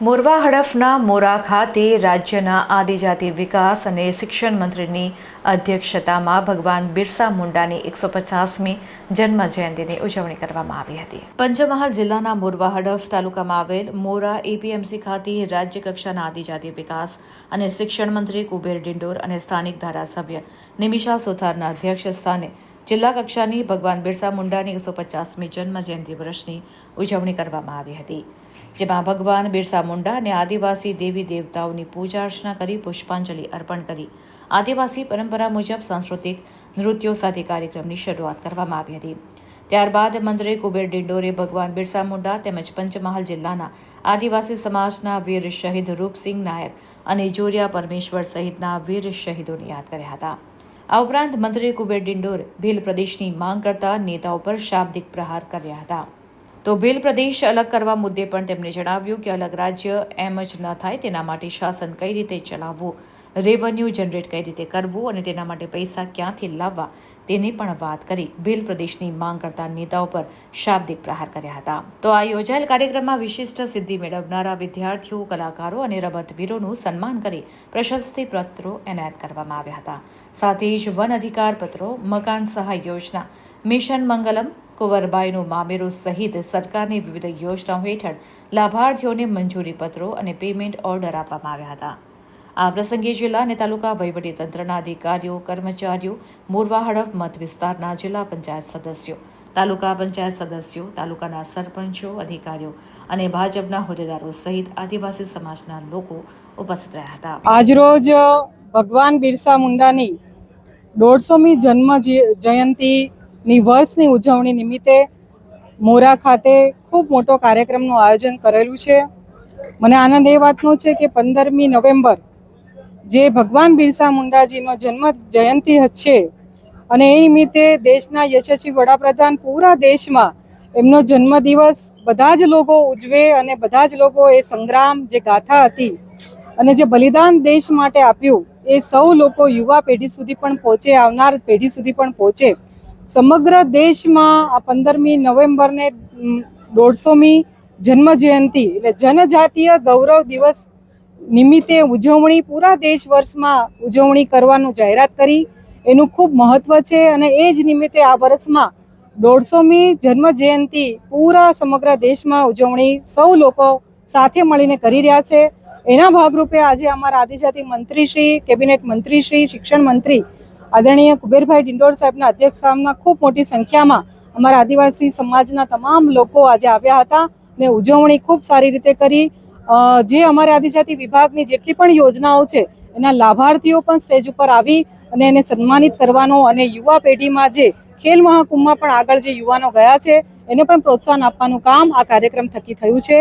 મોરવા હડફના મોરા ખાતે રાજ્યના આદિજાતિ વિકાસ અને શિક્ષણ મંત્રીની અધ્યક્ષતામાં ભગવાન બિરસા મુંડાની એકસો પચાસમી જન્મ જયંતિની ઉજવણી કરવામાં આવી હતી. પંચમહાલ જિલ્લાના મોરવા હડફ તાલુકામાં આવેલ મોરા એપીએમસી ખાતે રાજ્ય કક્ષાના આદિજાતિ વિકાસ અને શિક્ષણ મંત્રી કુબેર ડિંડોર અને સ્થાનિક ધારાસભ્ય નિમિષા સુથારના અધ્યક્ષ સ્થાને જિલ્લા કક્ષાની ભગવાન બિરસા મુંડાની એકસો પચાસમી જન્મ જયંતિ વર્ષની ઉજવણી કરવામાં આવી હતી. જેમાં ભગવાન બિરસા મુંડા અને આદિવાસી દેવી દેવતાઓની પૂજા અર્ચના કરી, પુષ્પાંજલિ અર્પણ કરી. આદિવાસી પરંપરા મુજબ સાંસ્કૃતિક નૃત્યો સાથે કાર્યક્રમની શરૂઆત કરવામાં આવી હતી. ત્યારબાદ મંત્રી કુબેર ડિંડોરે ભગવાન બિરસા મુંડા તેમજ પંચમહાલ જિલ્લાના આદિવાસી સમાજના વીર શહીદ રૂપસિંહ નાયક અને જોરિયા પરમેશ્વર સહિતના વીર શહીદોને યાદ કર્યા હતા. આ ઉપરાંત મંત્રી કુબેર ડિંડોર ભીલ પ્રદેશની માંગ કરતા નેતાઓ પર શાબ્દિક પ્રહાર કર્યા હતા. તો ભીલ પ્રદેશ અલગ કરવા મુદ્દે પણ તેમણે જણાવ્યું કે અલગ રાજ્ય એમ જ ન થાય તેના માટે શાસન કઈ રીતે ચલાવવું? રેવન્યુ જનરેટ કઈ રીતે કરવું અને તેના માટે પૈસા ક્યાંથી લાવવા? તેની પણ વાત કરી. ભીલ પ્રદેશની માંગ કરતા નેતાઓ પર શાબ્દિક પ્રહાર કર્યા હતા. તો આ યોજાયેલ કાર્યક્રમમાં વિશિષ્ટ સિદ્ધિ મેળવનારા વિદ્યાર્થીઓ, કલાકારો અને રમતવીરોનું સન્માન કરી પ્રશસ્તિ પત્રો એનાયત કરવામાં આવ્યા હતા. સાથે જ વન અધિકાર પત્રો મકાન સહાય યોજના, મિશન મંગલમ કુંવરબાઈનું મામેરું સહિત સરકારની વિવિધ યોજનાઓ હેઠળ લાભાર્થીઓને મંજૂરી પત્રો અને પેમેન્ટ ઓર્ડર આપવામાં આવ્યા હતા. આ પ્રસંગે જિલ્લા અને તાલુકા વહીવટીતંત્રના અધિકારીઓ, કર્મચારીઓ, મોરવા હડફ મત વિસ્તારના જિલ્લા પંચાયત સદસ્યો, તાલુકા પંચાયત સદસ્યો, તાલુકાના સરપંચો, અધિકારીઓ અને ભાજપના હોદ્દેદારો સહિત આદિવાસી સમાજના લોકો ઉપસ્થિત રહ્યા હતા. આજરોજ ભગવાન બિરસા મુંડાની દોઢસોમી જન્મ જય- જયંતિની વર્ષની ઉજવણી નિમિત્તે મોરા ખાતે ખૂબ મોટો કાર્યક્રમનું આયોજન કરેલું છે. મને આનંદ એ વાતનો છે કે પંદરમી નવેમ્બર જે ભગવાન બિરસા મુંડાજીનો જન્મ જયંતિ છે અને એ નિમિત્તે દેશના યશસ્વી વડાપ્રધાન પૂરા દેશમાં એમનો જન્મદિવસ બધા જ લોકો ઉજવે અને બધા જ લોકો એ સંગ્રામ જે ગાથા હતી અને જે બલિદાન દેશ માટે આપ્યું એ સૌ લોકો યુવા પેઢી સુધી પણ પહોંચે, આવનાર પેઢી સુધી પણ પહોંચે. સમગ્ર દેશમાં આ પંદરમી નવેમ્બરને દોઢસોમી જન્મ જયંતિ એટલે જનજાતીય ગૌરવ દિવસ નિમિત્તે ઉજવણી, પૂરા દેશ વર્ષમાં ઉજવણી કરવાનું જાહેરાત કરી. એનું ખૂબ મહત્વ છે અને એ જ નિમિત્તે આ વર્ષમાં દોઢસોમી જન્મ જયંતિ પૂરા સમગ્ર દેશમાં ઉજવણી સૌ લોકો સાથે મળીને કરી રહ્યા છે. એના ભાગરૂપે આજે અમારા આદિજાતિ મંત્રી શ્રી કેબિનેટ મંત્રી શ્રી શિક્ષણ મંત્રી આદરણીય કુબેરભાઈ ડિંડોર સાહેબના અધ્યક્ષસ્થાનમાં ખૂબ મોટી સંખ્યામાં અમારા આદિવાસી સમાજના તમામ લોકો આજે આવ્યા હતા ને ઉજવણી ખૂબ સારી રીતે કરી. જે અમારા આદિજાતિ વિભાગની જેટલી પણ યોજનાઓ છે, એના લાભાર્થીઓ પણ સ્ટેજ ઉપર આવી અને એને સન્માનિત કરવાનો અને યુવા પેઢીમાં જે ખેલ મહાકુંભમાં પણ આગળ જે યુવાનો ગયા છે, એને પણ પ્રોત્સાહન આપવાનું કામ આ કાર્યક્રમ થકી થયું છે.